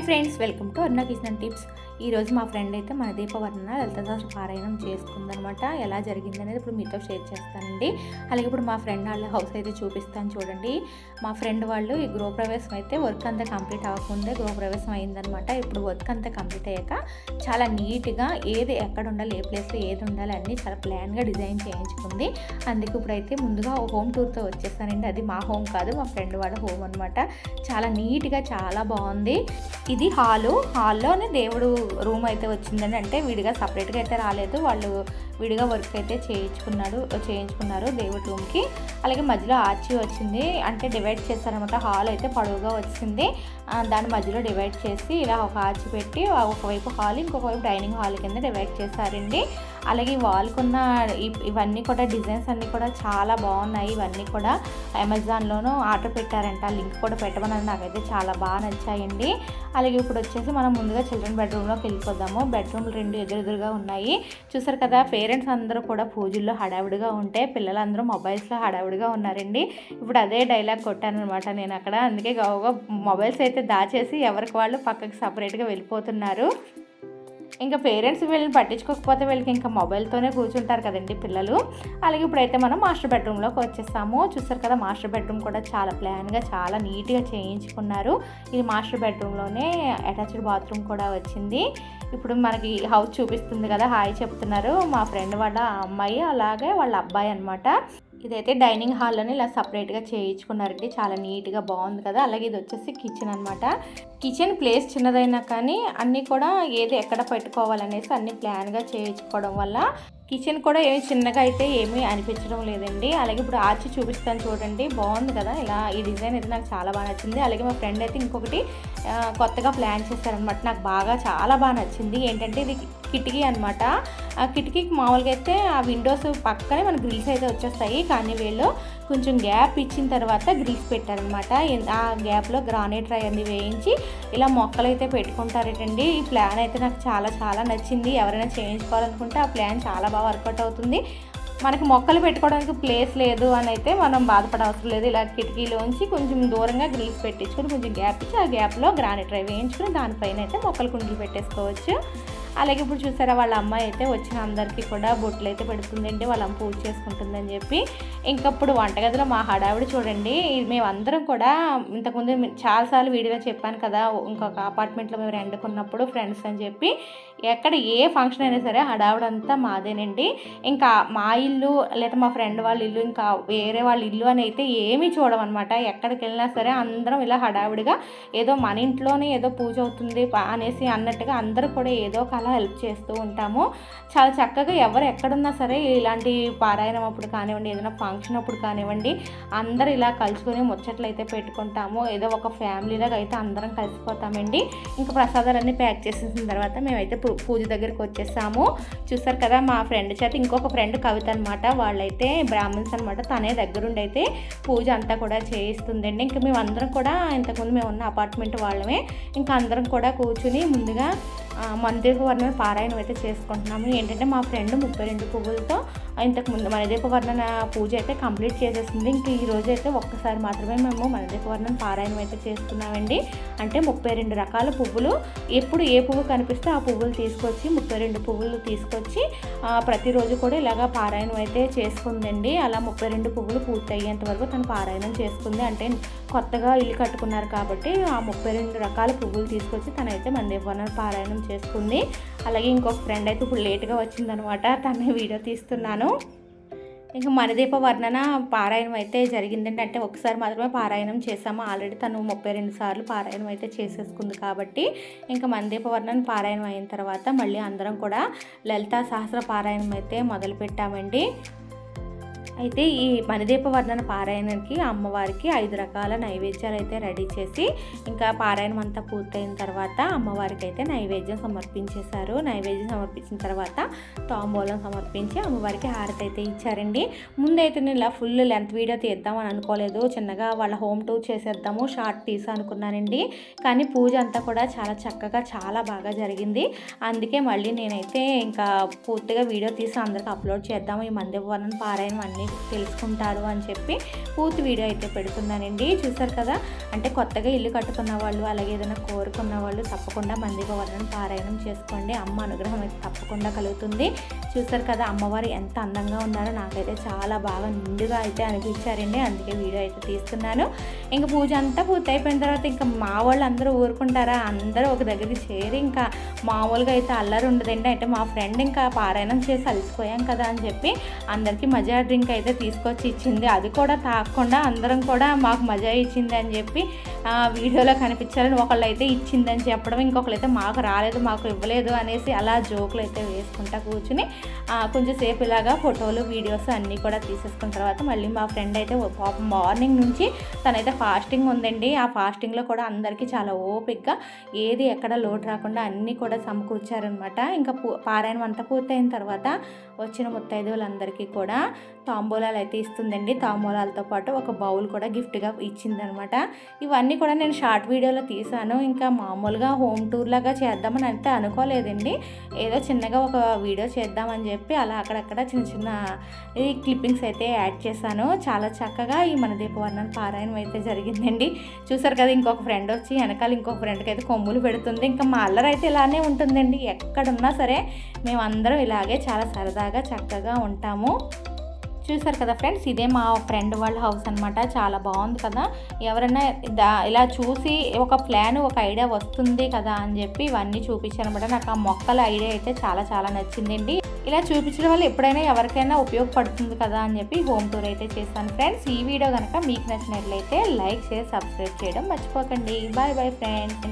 Hi friends welcome to Aruna kitchen tips. ఈరోజు మా friend అయితే మన దీపవర్ణ లలిత పారాయణం చేసుకుందనమాట. ఎలా జరిగింది అనేది ఇప్పుడు మీతో షేర్ చేస్తానండి. అలాగే ఇప్పుడు మా ఫ్రెండ్ వాళ్ళ హౌస్ అయితే చూపిస్తాను చూడండి. మా ఫ్రెండ్ వాళ్ళు ఈ గృహప్రవేశం అయితే వర్క్ అంతా కంప్లీట్ అవ్వకముందే గృహప్రవేశం అయిందనమాట. ఇప్పుడు వర్క్ అంతా కంప్లీట్ అయ్యాక చాలా నీట్గా ఏది ఎక్కడ ఉండాలి ఏ ప్లేస్లో ఏది ఉండాలి అన్నీ చాలా ప్లాన్గా డిజైన్ చేయించుకుంది. అందుకే ఇప్పుడైతే ముందుగా హోమ్ టూర్తో వచ్చేస్తానండి అది మా హోమ్ కాదు మా ఫ్రెండ్ వాళ్ళ హోమ్ అనమాట. చాలా నీట్గా చాలా బాగుంది. ఇది హాలు. హాల్లోనే దేవుడు రూమ్ అయితే వచ్చిందని అంటే విడిగా సపరేట్గా అయితే రాలేదు. వాళ్ళు విడిగా వర్క్ అయితే చేయించుకున్నాడు చేయించుకున్నారు దేవుడి రూమ్కి అలాగే మధ్యలో ఆర్చి వచ్చింది అంటే డివైడ్ చేస్తారనమాట హాల్ అయితే పొడవుగా వచ్చింది. దాని మధ్యలో డివైడ్ చేసి ఇలా ఒక ఆర్చి పెట్టి ఒకవైపు హాల్ ఇంకొకవైపు డైనింగ్ హాల్ కింద డివైడ్ చేశారండి. అలాగే ఈ వాల్కున్న ఇవన్నీ కూడా డిజైన్స్ అన్నీ కూడా చాలా బాగున్నాయి. ఇవన్నీ కూడా అమెజాన్లోనూ ఆర్డర్ పెట్టారంట. లింక్ కూడా పెట్టమని నాకైతే చాలా బాగా నచ్చాయండి. అలాగే ఇప్పుడు వచ్చేసి మనం ముందుగా చిల్డ్రన్ బెడ్రూమ్లోకి వెళ్ళిపోదాము. బెడ్రూమ్లు రెండు ఎదురెదురుగా ఉన్నాయి. చూసారు కదా పేరెంట్స్ అందరూ కూడా పూజల్లో హడావిడిగా ఉంటే పిల్లలందరూ మొబైల్స్లో హడావిడిగా ఉన్నారండి. ఇప్పుడు అదే డైలాగ్ కొట్టాను అనమాట నేను అక్కడ అందుకే గౌగా మొబైల్స్ అయితే దాచేసి ఎవరికి వాళ్ళు పక్కకి సపరేట్గా వెళ్ళిపోతున్నారు. ఇంకా పేరెంట్స్ వీళ్ళని పట్టించుకోకపోతే వీళ్ళకి ఇంకా మొబైల్తోనే కూర్చుంటారు కదండి పిల్లలు. అలాగే ఇప్పుడైతే మనం మాస్టర్ బెడ్రూమ్లోకి వచ్చేసాము. చూస్తారు కదా మాస్టర్ బెడ్రూమ్ కూడా చాలా ప్లాన్గా చాలా నీట్గా చేయించుకున్నారు. ఇది మాస్టర్ బెడ్రూమ్లోనే అటాచ్డ్ బాత్రూమ్ కూడా వచ్చింది. ఇప్పుడు మనకి హౌస్ చూపిస్తుంది కదా హాయ్ చెప్తున్నారు మా ఫ్రెండ్ వాళ్ళ అమ్మాయి అలాగే వాళ్ళ అబ్బాయి అనమాట ఇదైతే డైనింగ్ హాల్లోనే ఇలా సపరేట్గా చేయించుకున్నారండి. చాలా నీట్గా బాగుంది కదా. అలాగే ఇది వచ్చేసి కిచెన్ అనమాట కిచెన్ ప్లేస్ చిన్నదైనా కానీ అన్నీ కూడా ఏది ఎక్కడ పెట్టుకోవాలనేసి అన్ని ప్లాన్గా చేయించుకోవడం వల్ల కిచెన్ కూడా ఏమి చిన్నగా అయితే ఏమీ అనిపించడం లేదండి. అలాగే ఇప్పుడు ఆర్చి చూపిస్తాను చూడండి. బాగుంది కదా? ఇలా ఈ డిజైన్ అయితే నాకు చాలా బాగా నచ్చింది. అలాగే మా ఫ్రెండ్ అయితే ఇంకొకటి కొత్తగా ప్లాన్ చేశారనమాట నాకు బాగా చాలా బాగా నచ్చింది. ఏంటంటే ఇది కిటికీ అనమాట ఆ కిటికీకి మామూలుగా అయితే ఆ విండోస్ పక్కనే మన గ్రిల్స్ అయితే వచ్చేస్తాయి. కానీ వీళ్ళు కొంచెం గ్యాప్ ఇచ్చిన తర్వాత గ్రిల్స్ పెట్టారనమాట ఆ గ్యాప్లో గ్రానైట్ రై అన్ని వేయించి ఇలా మొక్కలు అయితే పెట్టుకుంటారటండి. ఈ ప్లాన్ అయితే నాకు చాలా చాలా నచ్చింది. ఎవరైనా చేయించుకోవాలనుకుంటే ఆ ప్లాన్ చాలా బాగా వర్కౌట్ అవుతుంది. మనకి మొక్కలు పెట్టుకోవడానికి ప్లేస్ లేదు అని అయితే మనం బాధపడ అవసరం లేదు. ఇలా కిటికీలోంచి కొంచెం దూరంగా గ్రిల్స్ పెట్టించుకొని కొంచెం గ్యాప్ ఇచ్చి ఆ గ్యాప్లో గ్రానైట్ డ్రైవ్ వేయించుకుని దానిపైన అయితే మొక్కలు కుండీలు పెట్టేసుకోవచ్చు. అలాగే ఇప్పుడు చూసారా వాళ్ళ అమ్మాయి అయితే వచ్చిన అందరికీ కూడా బొట్లు అయితే పెడుతుందండి వాళ్ళ పూజ చేసుకుంటుందని చెప్పి. ఇంకప్పుడు వంటగదిలో మా హడావిడి చూడండి. మేమందరం కూడా ఇంతకుముందు చాలాసార్లు వీడియోలో చెప్పాను కదా ఇంకొక అపార్ట్మెంట్లో మేము రెండుకున్నప్పుడు ఫ్రెండ్స్ అని చెప్పి. ఎక్కడ ఏ ఫంక్షన్ అయినా సరే హడావిడంతా మాదేనండి. ఇంకా మా ఇల్లు లేదా మా ఫ్రెండ్ వాళ్ళ ఇల్లు ఇంకా వేరే వాళ్ళ ఇల్లు అని అయితే ఏమీ చూడమన్నమాట ఎక్కడికి వెళ్ళినా సరే అందరం ఇలా హడావిడిగా ఏదో మన ఇంట్లోనే ఏదో పూజ అవుతుంది అనేసి అన్నట్టుగా అందరూ కూడా ఏదో ఒక అలా హెల్ప్ చేస్తూ ఉంటాము. చాలా చక్కగా ఎవరు ఎక్కడున్నా సరే ఇలాంటి పారాయణం అప్పుడు కానివ్వండి ఏదైనా ఫంక్షన్ అప్పుడు కానివ్వండి అందరు ఇలా కలుసుకొని ముచ్చట్లు అయితే పెట్టుకుంటాము. ఏదో ఒక ఫ్యామిలీలాగా అయితే అందరం కలిసిపోతామండి. ఇంకా ప్రసాదాలన్నీ ప్యాక్ చేసేసిన తర్వాత మేమైతే పూ- పూజ దగ్గరికి వచ్చేసాము. చూసారు కదా మా ఫ్రెండ్ చేత ఇంకొక ఫ్రెండ్ కవిత అనమాట వాళ్ళైతే బ్రాహ్మణ్స్ అనమాట తనే దగ్గరుండి అయితే పూజ అంతా కూడా చేయిస్తుందండి. ఇంకా మేము అందరం కూడా ఇంతకుముందు మేము ఉన్న అపార్ట్మెంట్ వాళ్ళమే. ఇంకా అందరం కూడా కూర్చుని ముందుగా ఆ, మందిర వర్ణన పారాయణం అయితే చేసుకుంటున్నాము. ఏంటంటే మా ఫ్రెండ్ ముప్పై రెండు పువ్వులతో ఇంతకుముందు మనదీప వర్ణన పూజ అయితే కంప్లీట్ చేసేసింది. ఇంక ఈరోజు అయితే ఒక్కసారి మాత్రమే మేము మనదీప వర్ణన పారాయణం అయితే చేసుకున్నామండి అంటే ముప్పై రెండు రకాల పువ్వులు. ఎప్పుడు ఏ పువ్వు కనిపిస్తే ఆ పువ్వులు తీసుకొచ్చి ముప్పై రెండు పువ్వులు తీసుకొచ్చి ప్రతిరోజు కూడా ఇలాగా పారాయణం అయితే చేసుకుందండి. అలా ముప్పై రెండు పువ్వులు పూర్తి అయ్యేంత వరకు తను పారాయణం చేసుకుంది. అంటే కొత్తగా ఇల్లు కట్టుకున్నారు కాబట్టి ఆ ముప్పై రెండు రకాల పువ్వులు తీసుకొచ్చి తనైతే మన పారాయణం చేసుకుంది. అలాగే ఇంకొక ఫ్రెండ్ అయితే ఇప్పుడు లేట్గా వచ్చిందనమాట. తన వీడియో తీస్తున్నాను. ఇంకా మణిదీప వర్ణన పారాయణం అయితే జరిగిందండి. అంటే ఒకసారి మాత్రమే పారాయణం చేసాము ఆల్రెడీ తను ముప్పై రెండు సార్లు పారాయణం అయితే చేసేసుకుంది కాబట్టి ఇంకా మణిదీప వర్ణన పారాయణం అయిన తర్వాత మళ్ళీ అందరం కూడా లలితా సహస్ర పారాయణం అయితే మొదలుపెట్టామండి. అయితే ఈ మణిదీప వర్ణన పారాయణకి అమ్మవారికి ఐదు రకాల నైవేద్యాలు అయితే రెడీ చేసి ఇంకా పారాయణం అంతా పూర్తయిన తర్వాత అమ్మవారికి అయితే నైవేద్యం సమర్పించేశారు. నైవేద్యం సమర్పించిన తర్వాత తాంబూలం సమర్పించి అమ్మవారికి హారతి అయితే ఇచ్చారండి. ముందైతే నేను ఇలా ఫుల్ లెంత్ వీడియో తీద్దామని అనుకోలేదు. చిన్నగా వాళ్ళ హోమ్ టూర్ చేసేద్దాము షార్ట్ తీసా అనుకున్నానండి. కానీ పూజ అంతా కూడా చాలా చక్కగా చాలా బాగా జరిగింది. అందుకే మళ్ళీ నేనైతే ఇంకా పూర్తిగా వీడియో తీసి అందరికి అప్లోడ్ చేద్దాము. ఈ మందిర వర్ణన పారాయణం అన్నీ తెలుసుకుంటారు అని చెప్పి పూర్తి వీడియో అయితే పెడుతున్నానండి. చూసారు కదా? అంటే కొత్తగా ఇల్లు కట్టుకున్న వాళ్ళు అలాగే ఏదైనా కోరుకున్న వాళ్ళు తప్పకుండా మందిగా వాళ్ళని పారాయణం చేసుకోండి. అమ్మ అనుగ్రహం అయితే తప్పకుండా కలుగుతుంది. చూసారు కదా? అమ్మవారు ఎంత అందంగా ఉన్నారో నాకైతే చాలా బాగా నిండుగా అయితే అనిపించారండి. అందుకే వీడియో అయితే తీస్తున్నాను. ఇంకా పూజ అంతా పూర్తి అయిపోయిన తర్వాత ఇంకా మా వాళ్ళు అందరూ ఊరుకుంటారా? అందరూ ఒక దగ్గరికి చేరి ఇంకా మామూలుగా అయితే అల్లరి ఉండదండి. అంటే మా ఫ్రెండ్ ఇంకా పారాయణం చేసి అలసిపోయాం కదా అని చెప్పి అందరికీ మజా డ్రింక్ అయితే అయితే తీసుకొచ్చి ఇచ్చింది. అది కూడా తాగకుండా అందరం కూడా మాకు మజా ఇచ్చింది అని చెప్పి ఆ, వీడియోలో కనిపించాలని ఒకళ్ళు అయితే ఇచ్చిందని చెప్పడం ఇంకొకళ్ళు అయితే మాకు రాలేదు మాకు ఇవ్వలేదు అనేసి అలా జోకులు అయితే వేసుకుంటా కూర్చుని కొంచెంసేపు కొంచెం సేపు ఇలాగా ఫోటోలు వీడియోస్ అన్నీ కూడా తీసేసుకున్న తర్వాత మళ్ళీ మా ఫ్రెండ్ అయితే పాపం మార్నింగ్ నుంచి తనైతే ఫాస్టింగ్ ఉందండి. ఆ ఫాస్టింగ్లో కూడా అందరికీ చాలా ఓపిక్గా ఏది ఎక్కడ లోటు రాకుండా అన్నీ కూడా సమకూర్చారనమాట. ఇంకా పూ పారాయణం అంతా పూర్తయిన తర్వాత వచ్చిన ముత్తైదువులందరికీ కూడా తాంబూలాలు అయితే ఇస్తుందండి. తాంబూలాలతో పాటు ఒక బౌల్ కూడా గిఫ్ట్గా ఇచ్చిందనమాట. ఇవన్నీ కూడా నేను షార్ట్ వీడియోలో తీసాను ఇంకా మామూలుగా హోమ్ టూర్ లాగా చేద్దామని అయితే అనుకోలేదండి. ఏదో చిన్నగా ఒక వీడియో చేద్దామని చెప్పి అలా అక్కడక్కడ చిన్న చిన్న ఈ క్లిప్పింగ్స్ అయితే యాడ్ చేశాను. చాలా చక్కగా ఈ మన దీపవర్ణం పారాయణం అయితే జరిగిందండి. చూసారు కదా ఇంకొక ఫ్రెండ్ వచ్చి వెనకాల ఇంకొక ఫ్రెండ్కి అయితే కొమ్ములు పెడుతుంది. ఇంకా మా అల్లరి అయితే ఇలానే ఉంటుందండి. ఎక్కడున్నా సరే మేమందరం ఇలాగే చాలా సరదాగా చక్కగా ఉంటాము. చూసారు కదా ఫ్రెండ్స్? ఇదే మా ఫ్రెండ్ వాళ్ళ హౌస్ అనమాట చాలా బాగుంది కదా. ఎవరైనా దా- ఇలా చూసి ఒక ప్లాన్ ఒక ఐడియా వస్తుంది కదా అని చెప్పి ఇవన్నీ చూపించాను అనమాట నాకు ఆ మొక్కల ఐడియా అయితే చాలా చాలా నచ్చిందండి. ఇలా చూపించడం వల్ల ఎప్పుడైనా ఎవరికైనా ఉపయోగపడుతుంది కదా అని చెప్పి హోమ్ టూర్ అయితే చేస్తాను ఫ్రెండ్స్. ఈ వీడియో కనుక మీకు నచ్చినట్లయితే లైక్ షేర్ సబ్స్క్రైబ్ చేయడం మర్చిపోకండి. Bye bye friends.